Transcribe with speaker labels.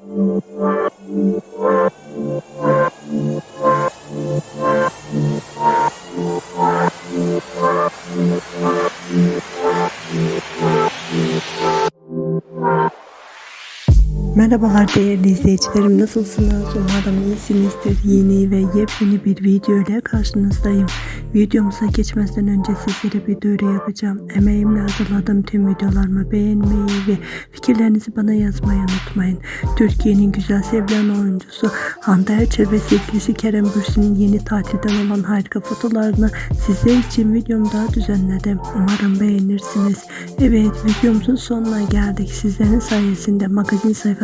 Speaker 1: Thank you. Merhabalar değerli izleyicilerim nasılsınız? Umarım iyisinizdir. Yeni ve yepyeni bir video ile karşınızdayım. Videomuza geçmeden önce sizlere bir duyuru yapacağım. Emeğimle hazırladığım tüm videolarımı beğenmeyi ve fikirlerinizi bana yazmayı unutmayın. Türkiye'nin güzel sevilen oyuncusu Hande Erçel ve sevgilisi Kerem Bürsin'in yeni tatilden olan harika fotolarını sizler için videomda düzenledim. Umarım beğenirsiniz. Evet videomuzun sonuna geldik. Sizlerin sayesinde magazin sayfası